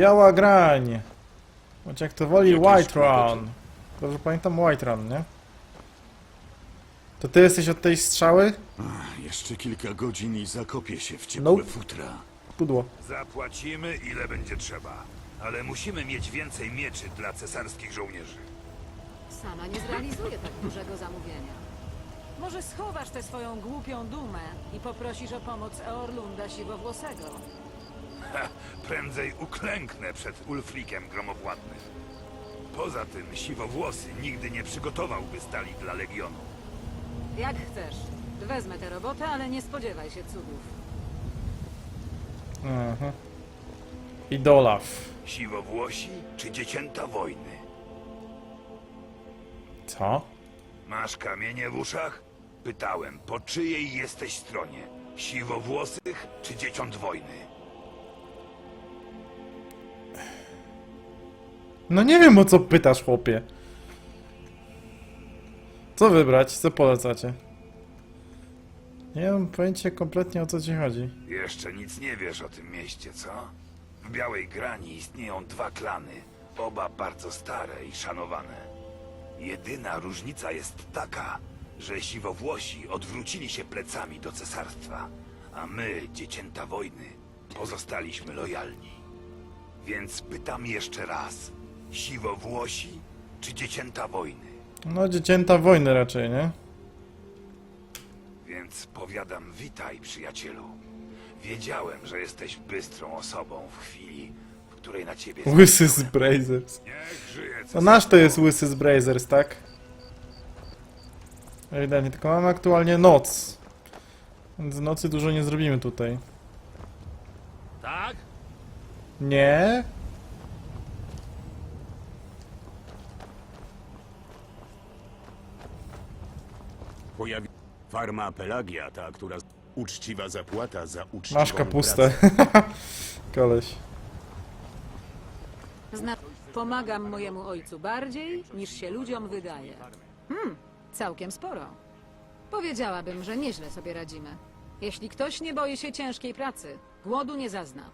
Biała grań. Choć jak to woli Jakieś White kłopoty? Run. Dobrze pamiętam White Run, nie? To ty jesteś od tej strzały? Ach, Jeszcze kilka godzin i zakopię się w ciepłe Nope. futra. Pudło. Zapłacimy ile będzie trzeba, ale musimy mieć więcej mieczy dla cesarskich żołnierzy. Sama nie zrealizuję tak dużego zamówienia. Może schowasz tę swoją głupią dumę i poprosisz o pomoc Eorlunda Siwowłosego. Ha, prędzej uklęknę przed Ulfrikiem Gromowładnym. Poza tym siwowłosy nigdy nie przygotowałby stali dla Legionu. Jak chcesz. Wezmę tę robotę, ale nie spodziewaj się cudów. Aha. Idolaf. Siwowłosi czy dziecięta wojny? Co? Masz kamienie w uszach? Pytałem, po czyjej jesteś stronie? Siwowłosych czy dzieciąt wojny? No nie wiem o co pytasz, chłopie. Co wybrać? Co polecacie? Nie mam pojęcia kompletnie o co ci chodzi. Jeszcze nic nie wiesz o tym mieście, co? W Białej Grani istnieją dwa klany, oba bardzo stare i szanowane. Jedyna różnica jest taka, że siwowłosi odwrócili się plecami do cesarstwa, a my, dziecięta wojny, pozostaliśmy lojalni. Więc pytam jeszcze raz, siwowłosi czy dziecięta wojny? No dziecięta wojny raczej, nie? Więc powiadam, witaj, przyjacielu. Wiedziałem, że jesteś bystrą osobą w chwili, w której na ciebie... Łysy z Brazers. Niech żyje No nasz to jest łysy z Brazers, tak? Ewidentnie, tylko mamy aktualnie noc. Więc w nocy dużo nie zrobimy tutaj. Tak? Nie? Pojawi... Farma Pelagia, ta, która... Uczciwa zapłata za uczciwą Masz kapustę. pracę. Koleś. Zna... Pomagam mojemu ojcu bardziej, niż się ludziom wydaje. Hmm, całkiem sporo. Powiedziałabym, że nieźle sobie radzimy. Jeśli ktoś nie boi się ciężkiej pracy, głodu nie zazna.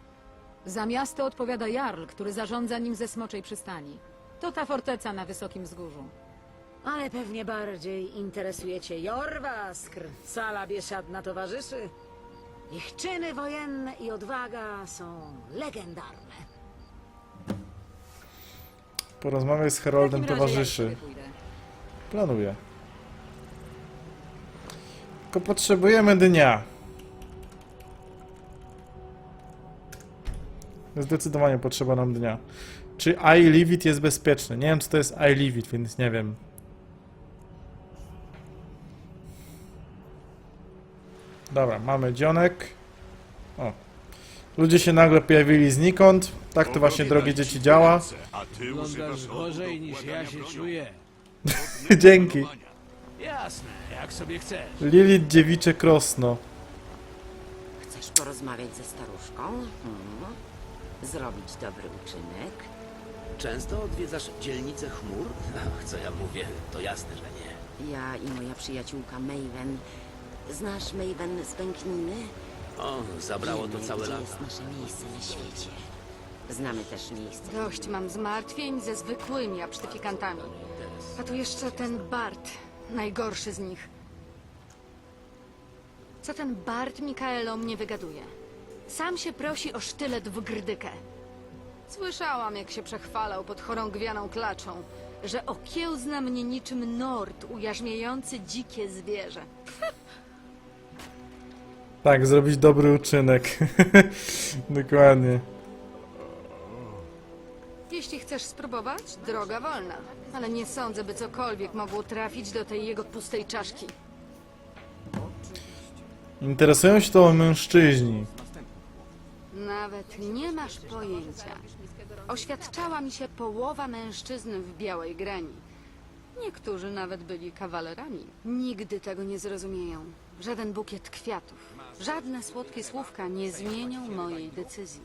Za miasto odpowiada Jarl, który zarządza nim ze Smoczej Przystani. To ta forteca na wysokim wzgórzu. Ale pewnie bardziej interesuje cię Jorwaskr, sala biesiadna towarzyszy. Ich czyny wojenne i odwaga są legendarne. Porozmawiaj z W Heroldem takim razie ja towarzyszy. sobie pójdę. Planuję. Tylko potrzebujemy dnia. Zdecydowanie potrzeba nam dnia. Czy I Live It jest bezpieczny? Nie wiem, co to jest I Live It, więc nie wiem. Dobra, mamy dzionek. O. Ludzie się nagle pojawili znikąd. Tak to właśnie, drogie dzieci, działa. A ty Wyglądasz gorzej niż ja się czuję. Dzięki. Jasne, jak sobie chcesz. Lilith dziewicze krosno. Chcesz porozmawiać ze staruszką? Hmm? Zrobić dobry uczynek? Często odwiedzasz dzielnicę chmur? Ach, co ja mówię, to jasne, że nie. Ja i moja przyjaciółka Maven. Znasz Maven z Pękniny? O, zabrało to Wiemy, całe gdzie lata. jest nasze miejsce na świecie. Znamy też miejsce. Dość mam zmartwień ze zwykłymi absztyfikantami. A tu jeszcze ten Bart, najgorszy z nich. Co ten Bart Mikael o mnie wygaduje? Sam się prosi o sztylet w grdykę. Słyszałam, jak się przechwalał pod chorągwianą klaczą, że okiełzna mnie niczym nord ujarzmiający dzikie zwierzę. Tak, zrobić dobry uczynek. Dokładnie. Jeśli chcesz spróbować, droga wolna. Ale nie sądzę, by cokolwiek mogło trafić do tej jego pustej czaszki. Interesują się to mężczyźni. Nawet nie masz pojęcia. Oświadczała mi się połowa mężczyzn w białej grani. Niektórzy nawet byli kawalerami. Nigdy tego nie zrozumieją. Żaden bukiet kwiatów, żadne słodkie słówka nie zmienią mojej decyzji.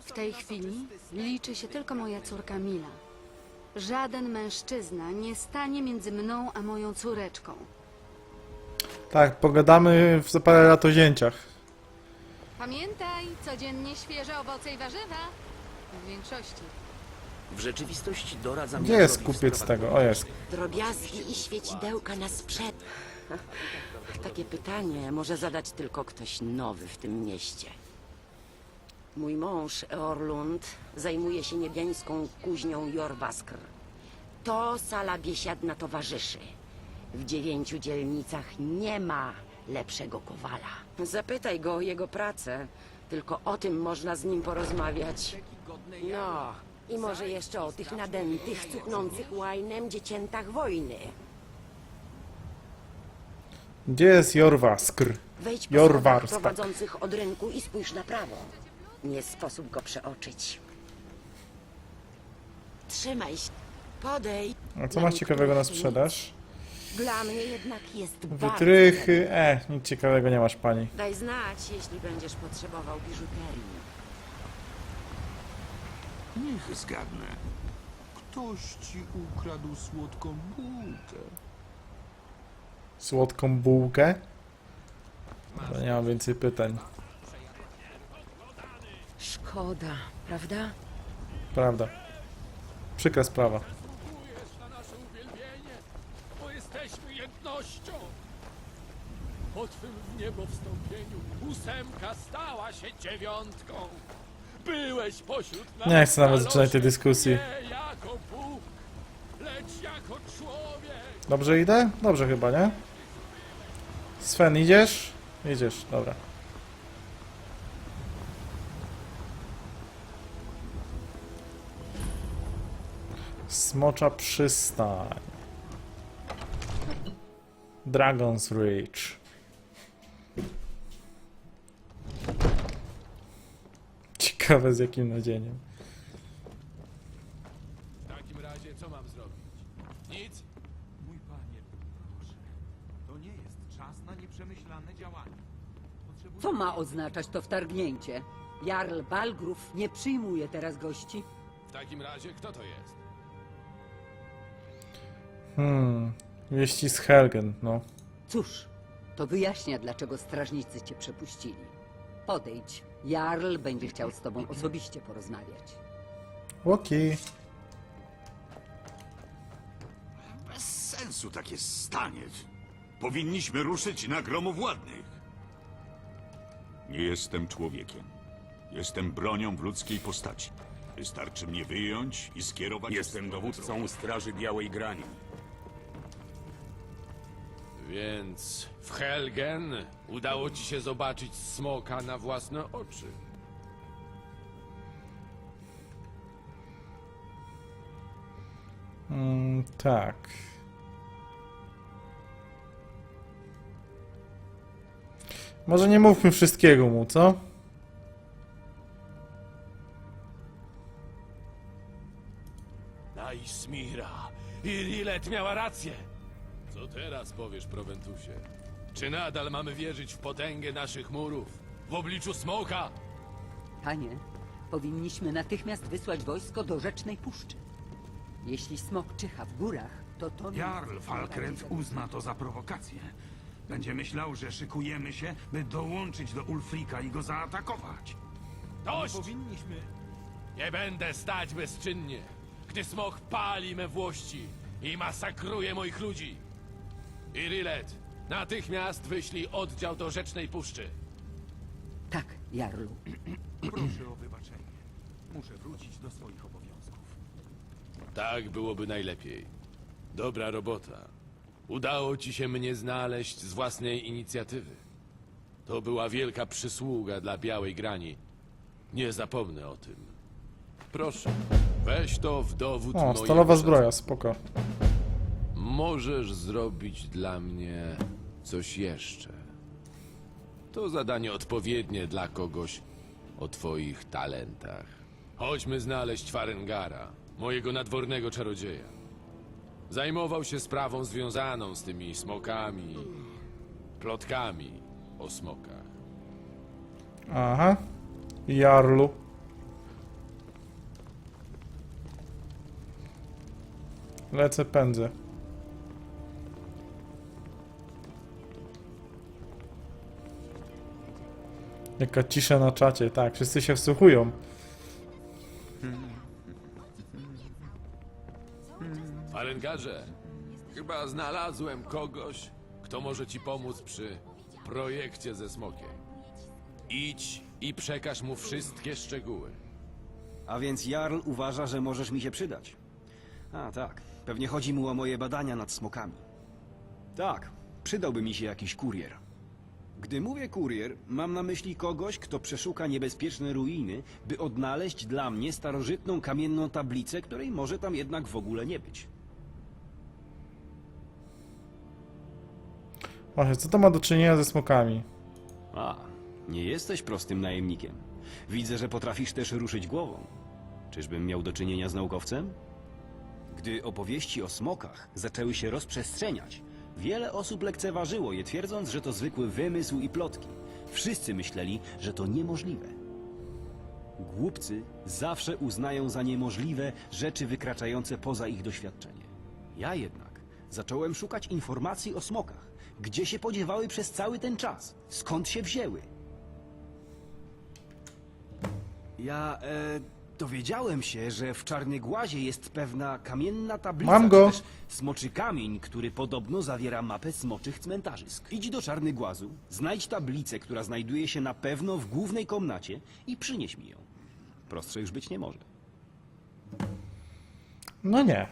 W tej chwili liczy się tylko moja córka Mila. Żaden mężczyzna nie stanie między mną a moją córeczką. Tak, pogadamy w za parę lat o zięciach. Pamiętaj, codziennie świeże owoce i warzywa. w większości. W rzeczywistości doradzam Gdzie jest kupiec tego? O, jest. Drobiazgi i świecidełka na sprzed. Takie pytanie może zadać tylko ktoś nowy w tym mieście. Mój mąż, Eorlund, zajmuje się niebiańską kuźnią Jorwaskr. To sala biesiadna towarzyszy. W dziewięciu dzielnicach nie ma lepszego kowala. Zapytaj go o jego pracę. Tylko o tym można z nim porozmawiać. No, i może jeszcze o tych nadętych, cuchnących łajnem dzieciętach wojny. Gdzie jest Jorwaskr? Wejdź po Jorwarstak. prowadzących od rynku i spójrz na prawo. Nie sposób go przeoczyć. Trzymaj się. Podejdź. A co masz ciekawego na sprzedaż? Dla mnie jednak jest bardzo Wytrychy. E, nic ciekawego nie masz, pani. Daj znać, jeśli będziesz potrzebował biżuterii. Niech zgadnę. Ktoś ci ukradł słodką bułkę. Słodką bułkę? To nie mam więcej pytań. Szkoda, prawda? Prawda. Przykra sprawa. Zasługujesz na nasze uwielbienie, bo jesteśmy jednością. Po twym w niebo wstąpieniu ósemka stała się dziewiątką. Byłeś pośród nas Nie chcę nawet na zaczynać tej dyskusji. Nie jako Bóg. Dobrze idę? Dobrze chyba, nie? Sven, idziesz? Idziesz, dobra. Smocza przystań. Dragon's Reach. Ciekawe z jakim nadzieniem. W takim razie co mam zrobić? Nic? Mój panie, proszę. To nie jest czas na nieprzemyślane działania. Potrzebuję... Co ma oznaczać to wtargnięcie? Jarl Balgrów nie przyjmuje teraz gości. W takim razie kto to jest? Hmm. Wieści z Helgen, no. Cóż, to wyjaśnia, dlaczego strażnicy cię przepuścili. Podejdź. Jarl będzie chciał z tobą osobiście porozmawiać. Łoki. Bez sensu takie stanieć. Powinniśmy ruszyć na gromowładnych. Nie jestem człowiekiem. Jestem bronią w ludzkiej postaci. Wystarczy mnie wyjąć i skierować... Jestem dowódcą Straży Białej Grani. Więc w Helgen udało ci się zobaczyć smoka na własne oczy. Mm, tak. Może nie mówmy wszystkiego mu, co? Naismira i Rilet miała rację. Co teraz powiesz, Proventusie? Czy nadal mamy wierzyć w potęgę naszych murów? W obliczu smoka? Panie, powinniśmy natychmiast wysłać wojsko do Rzecznej Puszczy. Jeśli smok czyha w górach, to to... Jarl Falkrend uzna to za prowokację. Będzie myślał, że szykujemy się, by dołączyć do Ulfrika i go zaatakować. Dość! Powinniśmy... Nie będę stać bezczynnie, gdy smok pali me włości i masakruje moich ludzi. Irilet, natychmiast wyślij oddział do Rzecznej Puszczy. Tak, Jarlu. Proszę o wybaczenie. Muszę wrócić do swoich obowiązków. Tak byłoby najlepiej. Dobra robota. Udało ci się mnie znaleźć z własnej inicjatywy. To była wielka przysługa dla Białej Grani. Nie zapomnę o tym. Proszę, weź to w dowód O, mojego stalowa zbroja, spoko. Możesz zrobić dla mnie coś jeszcze. To zadanie odpowiednie dla kogoś o twoich talentach. Chodźmy znaleźć Farengara, mojego nadwornego czarodzieja. Zajmował się sprawą związaną z tymi smokami, plotkami o smokach. Aha. Jarlu. Lecę, pędzę. Jaka cisza na czacie, tak, wszyscy się wsłuchują. Farengarze, chyba znalazłem kogoś, kto może ci pomóc przy projekcie ze smokiem. Idź i przekaż mu wszystkie szczegóły. A więc Jarl uważa, że możesz mi się przydać. A tak, pewnie chodzi mu o moje badania nad smokami. Tak, przydałby mi się jakiś kurier. Gdy mówię kurier, mam na myśli kogoś, kto przeszuka niebezpieczne ruiny, by odnaleźć dla mnie starożytną kamienną tablicę, której może tam jednak w ogóle nie być. Właśnie, co to ma do czynienia ze smokami? A, nie jesteś prostym najemnikiem. Widzę, że potrafisz też ruszyć głową. Czyżbym miał do czynienia z naukowcem? Gdy opowieści o smokach zaczęły się rozprzestrzeniać, wiele osób lekceważyło je, twierdząc, że to zwykły wymysł i plotki. Wszyscy myśleli, że to niemożliwe. Głupcy zawsze uznają za niemożliwe rzeczy wykraczające poza ich doświadczenie. Ja jednak zacząłem szukać informacji o smokach. Gdzie się podziewały przez cały ten czas? Skąd się wzięły? Ja e, dowiedziałem się, że w Czarnygłazie jest pewna kamienna tablica, Mam go. czy też smoczy kamień, który podobno zawiera mapę smoczych cmentarzysк. Idź do Czarnygłazu, znajdź tablicę, która znajduje się na pewno w głównej komnacie i przynieś mi ją. Prostsze już być nie może. No nie.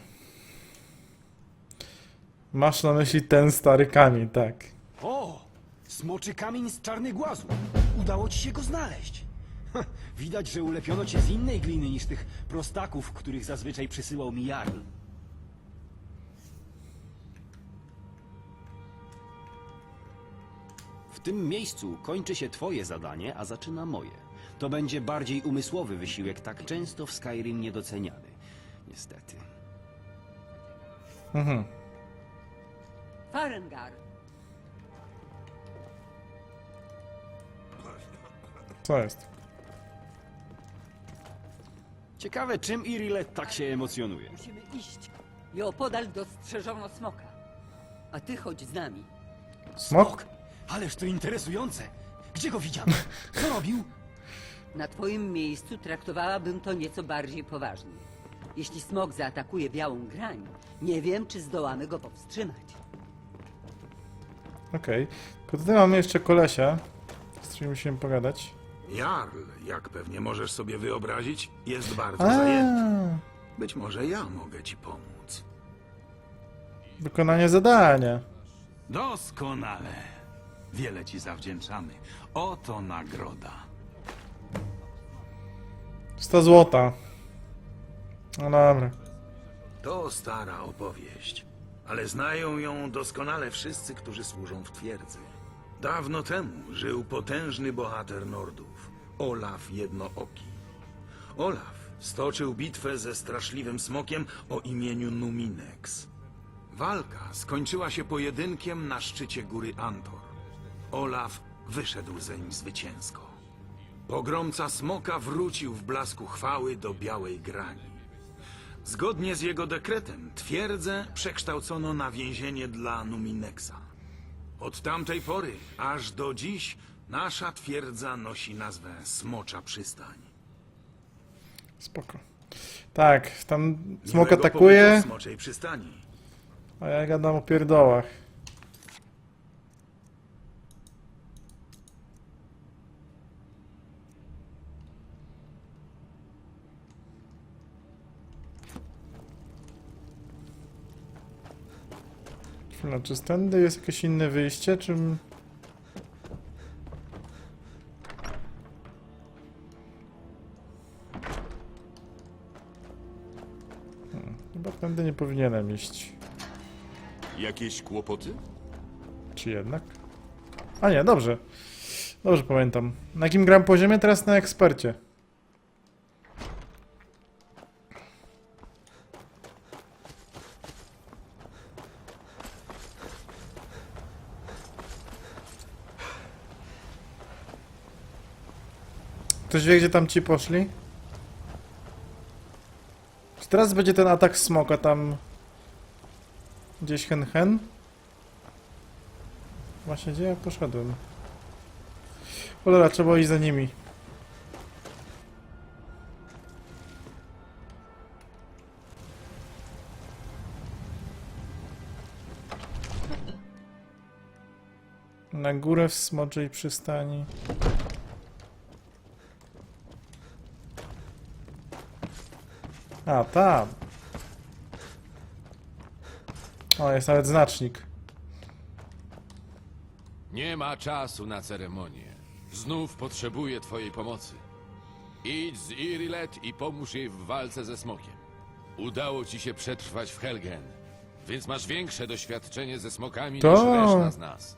Masz na myśli ten stary kamień, tak. O! Smoczy kamień z Czarnygłazu! Udało ci się go znaleźć! Ha, widać, że ulepiono cię z innej gliny niż tych prostaków, których zazwyczaj przysyłał mi Jarl. W tym miejscu kończy się twoje zadanie, a zaczyna moje. To będzie bardziej umysłowy wysiłek, tak często w Skyrim niedoceniany. Niestety. Mhm. Farengar, Co jest? Ciekawe, czym Irilet tak się emocjonuje. musimy iść. Nieopodal dostrzeżono smoka. A ty chodź z nami. Smok? Ależ to interesujące! Gdzie go widziano? Co robił? Na twoim miejscu traktowałabym to nieco bardziej poważnie. Jeśli smok zaatakuje białą grań, nie wiem, czy zdołamy go powstrzymać. Okej. Tylko tutaj mamy jeszcze kolesia, z którym musimy pogadać. Jarl, jak pewnie możesz sobie wyobrazić, jest bardzo A, zajęty. Być może ja mogę ci pomóc. wykonanie zadania. Doskonale. Wiele ci zawdzięczamy. Oto nagroda. 100 złota. No dobra. To stara opowieść, ale znają ją doskonale wszyscy, którzy służą w twierdzy. Dawno temu żył potężny bohater Nordów, Olaf Jednooki. Olaf stoczył bitwę ze straszliwym smokiem o imieniu Numinex. Walka skończyła się pojedynkiem na szczycie góry Antor. Olaf wyszedł zeń zwycięsko. Pogromca smoka wrócił w blasku chwały do Białej Grani. Zgodnie z jego dekretem twierdzę przekształcono na więzienie dla Numinexa. Od tamtej pory aż do dziś nasza twierdza nosi nazwę Smocza Przystań. Spoko. Tak, tam smok pobytu atakuje, w Smoczej Przystani. a ja gadam o pierdołach. Chwila, czy stędy jest jakieś inne wyjście, czy... Hmm, Chyba tędy nie powinienem iść. Jakieś kłopoty? Czy jednak? A nie, dobrze. Dobrze pamiętam. Na jakim gram poziomie? Teraz na ekspercie. Ktoś wie, gdzie tam ci poszli? Czy teraz będzie ten atak smoka tam... Gdzieś hen hen? Właśnie, gdzie ja poszedłem? Cholera, trzeba iść za nimi. Na górę w smoczej przystani. A, tam. O, jest nawet znacznik. Nie ma czasu na ceremonię. Znów potrzebuję twojej pomocy. Idź z Irilet i pomóż jej w walce ze smokiem. Udało ci się przetrwać w Helgen, więc masz większe doświadczenie ze smokami To- niż reszta z nas.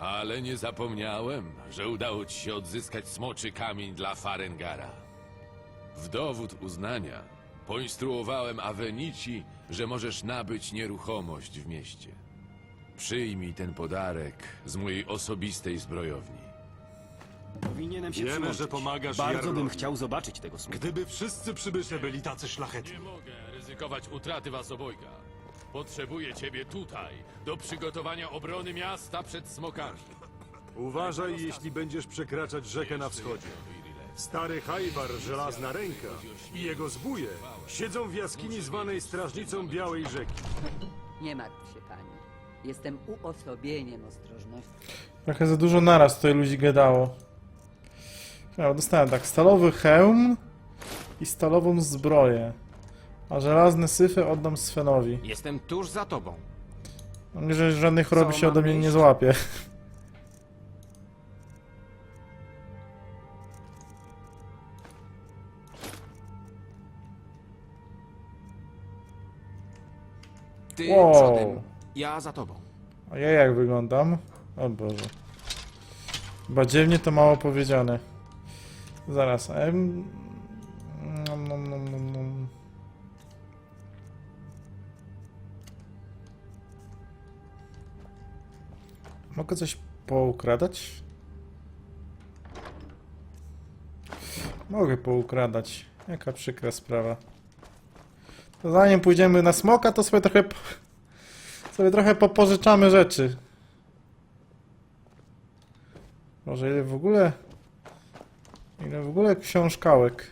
Ale nie zapomniałem, że udało ci się odzyskać smoczy kamień dla Farengara. W dowód uznania poinstruowałem Avenici, że możesz nabyć nieruchomość w mieście. Przyjmij ten podarek z mojej osobistej zbrojowni. Powinienem się Wiemy, przyłączyć. że pomagasz Bardzo Jarlowi. bym chciał zobaczyć tego smoka. Gdyby wszyscy przybysze byli tacy szlachetni. Nie mogę ryzykować utraty was obojga. Potrzebuję ciebie tutaj, do przygotowania obrony miasta przed smokami. Uważaj, jeśli będziesz przekraczać rzekę na wschodzie. Stary Hajbar, żelazna ręka i jego zbóje siedzą w jaskini zwanej Strażnicą Białej Rzeki. Nie martw się, panie. Jestem uosobieniem ostrożności. Trochę za dużo naraz tutaj ludzi gadało. Ja dostałem tak, stalowy hełm i stalową zbroję. A żelazne syfy oddam Svenowi. Jestem tuż za tobą. Mam nadzieję, że żadnej choroby się ode mnie nie iść? złapie. Ty Wow. przodem, ja za tobą. A ja jak wyglądam? O Boże. Badziewnie to mało powiedziane. Zaraz. Em... Nom, nom, nom, nom, nom. Mogę coś poukradać? Mogę poukradać. Jaka przykra sprawa. To zanim pójdziemy na smoka, to sobie trochę... sobie trochę popożyczamy rzeczy. Może ile w ogóle... Ile w ogóle książkałek.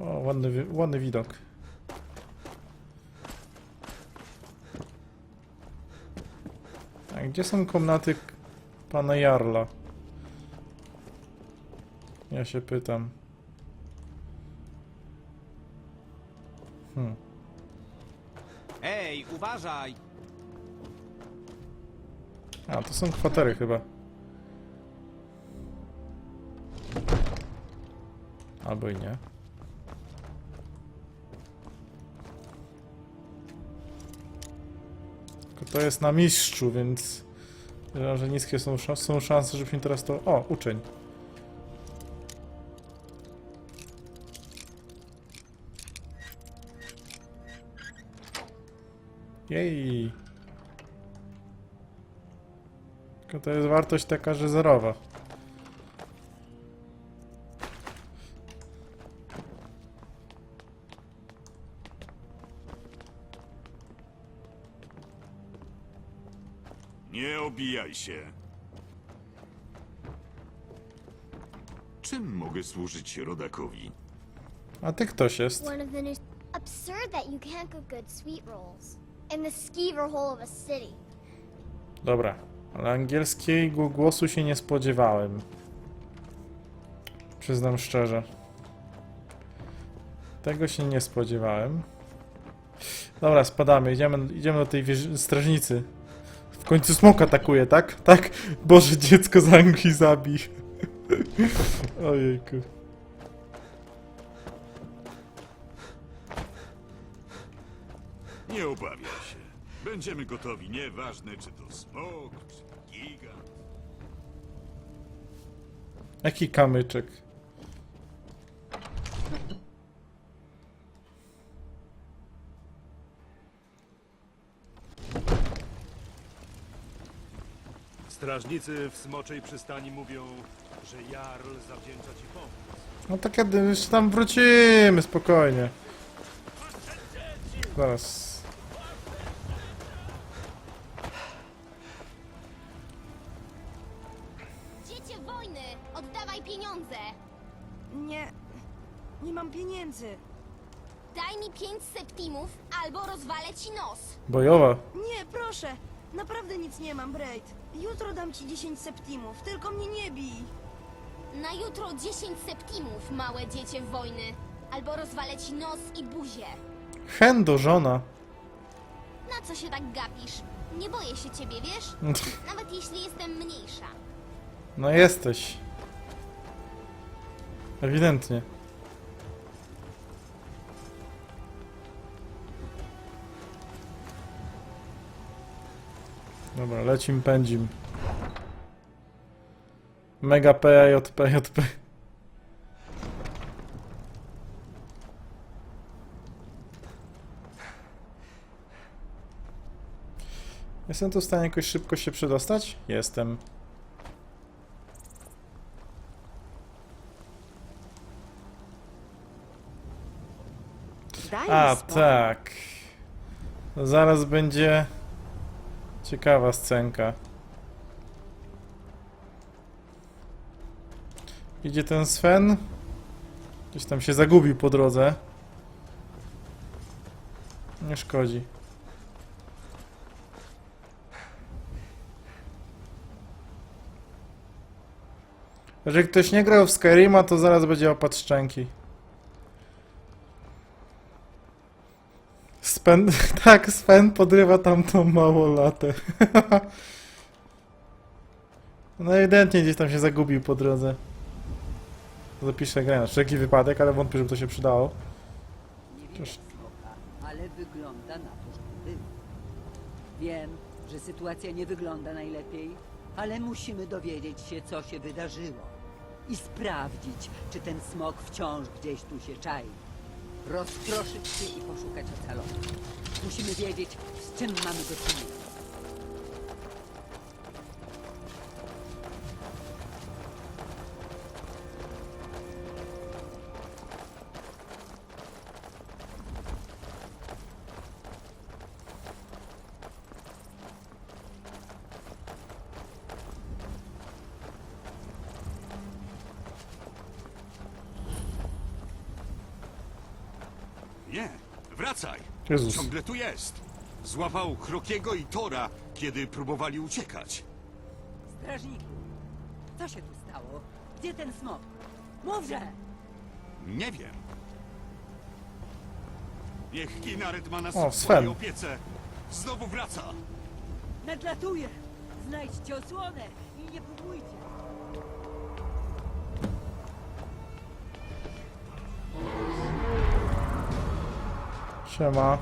O, ładny, ładny widok. A gdzie są komnaty pana Jarla? Ja się pytam. Hmm. Ej, uważaj! A, to są kwatery chyba. Albo i nie. Tylko to jest na mistrzu, więc... Podejrzewam, że niskie są, szans- są szanse, żebyśmy teraz to... O, uczeń. Jej. Tylko to jest wartość taka, że zerowa. Nie obijaj się. Czym mogę służyć rodakowi? A ty ktoś jest? One of the news. Absurd that you can't cook good sweet rolls in the skeever hole of a city. Dobra, ale angielskiego głosu się nie spodziewałem. Przyznam szczerze. Tego się nie spodziewałem. Dobra, spadamy, idziemy, idziemy do tej strażnicy. W końcu smok atakuje, tak? Tak? Boże, dziecko z Anglii zabij. Ojejku. Nie obawiaj się. Będziemy gotowi, nieważne czy to smok, czy gigant. Jaki kamyczek? Strażnicy w Smoczej Przystani mówią, że Jarl zawdzięcza ci pomoc. No to kiedy już tam wrócimy, spokojnie. Zaraz. Pieniędzy. Daj mi pięć septimów, albo rozwalę ci nos! Bojowa. Nie, proszę. Naprawdę nic nie mam, Braid. Jutro dam ci 10 septimów, tylko mnie nie bij. Na jutro 10 septimów, małe dziecię wojny. Albo rozwalę ci nos i buzię. Hendo, żona. Na co się tak gapisz? Nie boję się ciebie, wiesz? Nawet jeśli jestem mniejsza. No jesteś. Ewidentnie. Dobra, lecim, pędzim. Mega PJP, JP. Jestem tu w stanie jakoś szybko się przedostać? Jestem. A, tak. Zaraz będzie ciekawa scenka. Idzie ten Sven. Gdzieś tam się zagubił po drodze. Nie szkodzi. Jeżeli ktoś nie grał w Skyrima, to zaraz będzie opad szczęki. Spen, tak, Sven podrywa tamtą małolatę. no ewidentnie gdzieś tam się zagubił po drodze. Zapiszę grę na wszelki wypadek, ale wątpię, żeby to się przydało. Nie smoka, ale wygląda na to, że był. Wiem, że sytuacja nie wygląda najlepiej, ale musimy dowiedzieć się, co się wydarzyło. I sprawdzić, czy ten smok wciąż gdzieś tu się czai. Rozproszyć się i poszukać ocalony. Musimy wiedzieć, z czym mamy do czynienia. Jezus. Ciągle tu jest. Złapał Krokiego i Tora, kiedy próbowali uciekać. Strażniku, co się tu stało? Gdzie ten smok? Mówże! Nie wiem. Niech Kinaret ma nas O, w Sven. swojej opiece. Znowu wraca. Nadlatuje! Znajdźcie osłonę i nie próbujcie! Siema.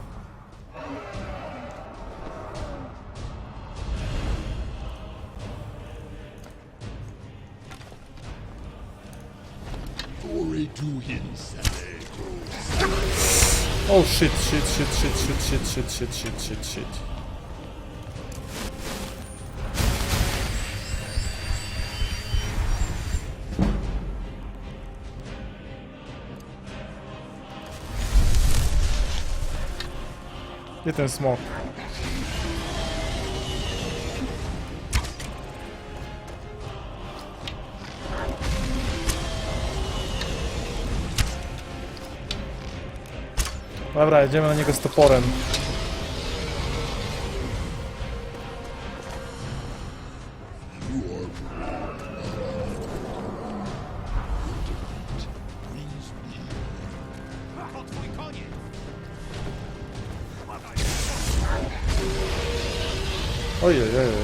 Oh shit, shit, shit, shit, shit, shit, shit, shit, shit, shit, Gdzie ten smok? Dobra, jedziemy na niego z toporem. 都有都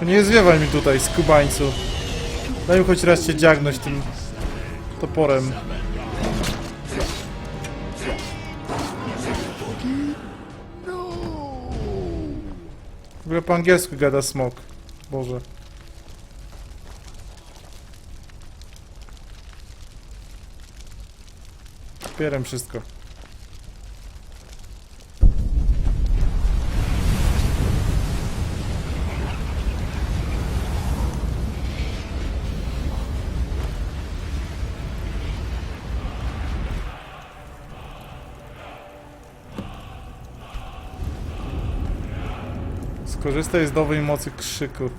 No nie zwiewaj mi tutaj, skubańcu. Daj mi choć raz cię dziagnąć tym toporem. W ogóle po angielsku gada smok. Boże. Popieram wszystko. Skorzystaj z nowej mocy krzyku.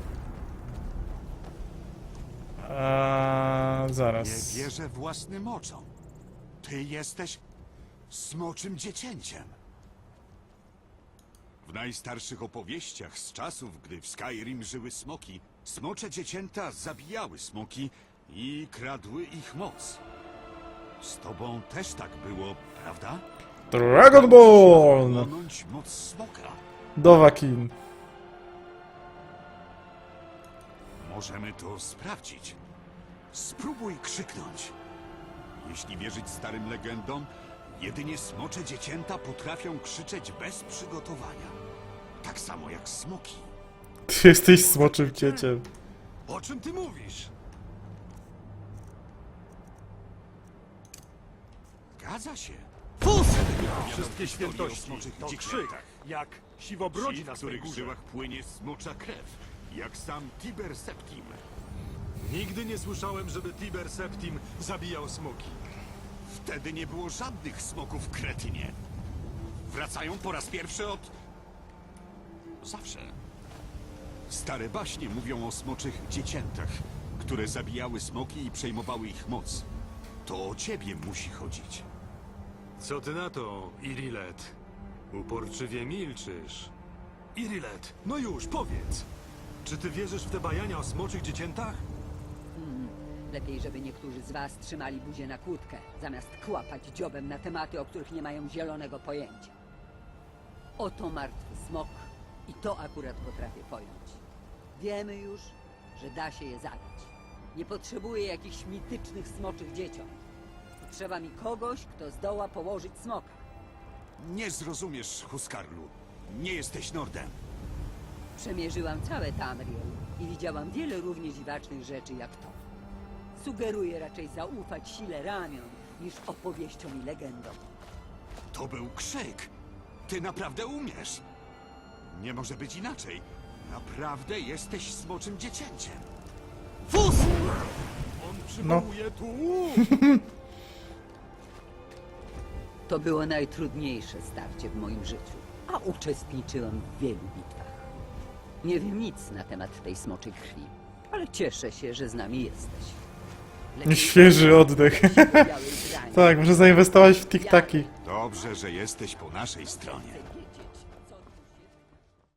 Eee, zaraz. Nie wierzę własnym oczom. Ty jesteś smoczym dziecięciem. W najstarszych opowieściach z czasów, gdy w Skyrim żyły smoki, smocze dziecięta zabijały smoki i kradły ich moc. Z tobą też tak było, prawda? Dragonborn! Chłonąć moc smoka. Dowakin. Możemy to sprawdzić. Spróbuj krzyknąć. Jeśli wierzyć starym legendom, jedynie smocze dziecięta potrafią krzyczeć bez przygotowania. Tak samo jak smoki. Ty jesteś smoczym dzieciem. O czym ty mówisz? Zgadza się. Fus! Wszystkie świętości to krzyk, jak siwobrodzi na których żyłach płynie smocza krew, jak sam Tiber Septim. Nigdy nie słyszałem, żeby Tiber Septim zabijał smoki. Wtedy nie było żadnych smoków Kretynie. Wracają po raz pierwszy od... Zawsze. Stare baśnie mówią o smoczych dzieciętach, które zabijały smoki i przejmowały ich moc. To o ciebie musi chodzić. Co ty na to, Irilet? Uporczywie milczysz. Irilet, no już, powiedz. Czy ty wierzysz w te bajania o smoczych dzieciętach? Hmm, lepiej, żeby niektórzy z was trzymali buzię na kłódkę, zamiast kłapać dziobem na tematy, o których nie mają zielonego pojęcia. Oto martwy smok i to akurat potrafię pojąć. Wiemy już, że da się je zabić. Nie potrzebuję jakichś mitycznych smoczych dzieciom. Potrzeba mi kogoś, kto zdoła położyć smoka. Nie zrozumiesz, Huskarlu. Nie jesteś Nordem. Przemierzyłam całe Tamriel i widziałam wiele równie dziwacznych rzeczy jak to. Sugeruję raczej zaufać sile ramion niż opowieściom i legendom. To był krzyk. Ty naprawdę umiesz. Nie może być inaczej. Naprawdę jesteś smoczym dziecięciem. Fus! On No. przywołuje tu... To było najtrudniejsze starcie w moim życiu, a uczestniczyłam w wielu bitwach. Nie wiem nic na temat tej smoczej krwi, ale cieszę się, że z nami jesteś. Lepiej Świeży oddech. białej grani. tak, muszę zainwestować w tiktaki. Dobrze, że jesteś po naszej stronie.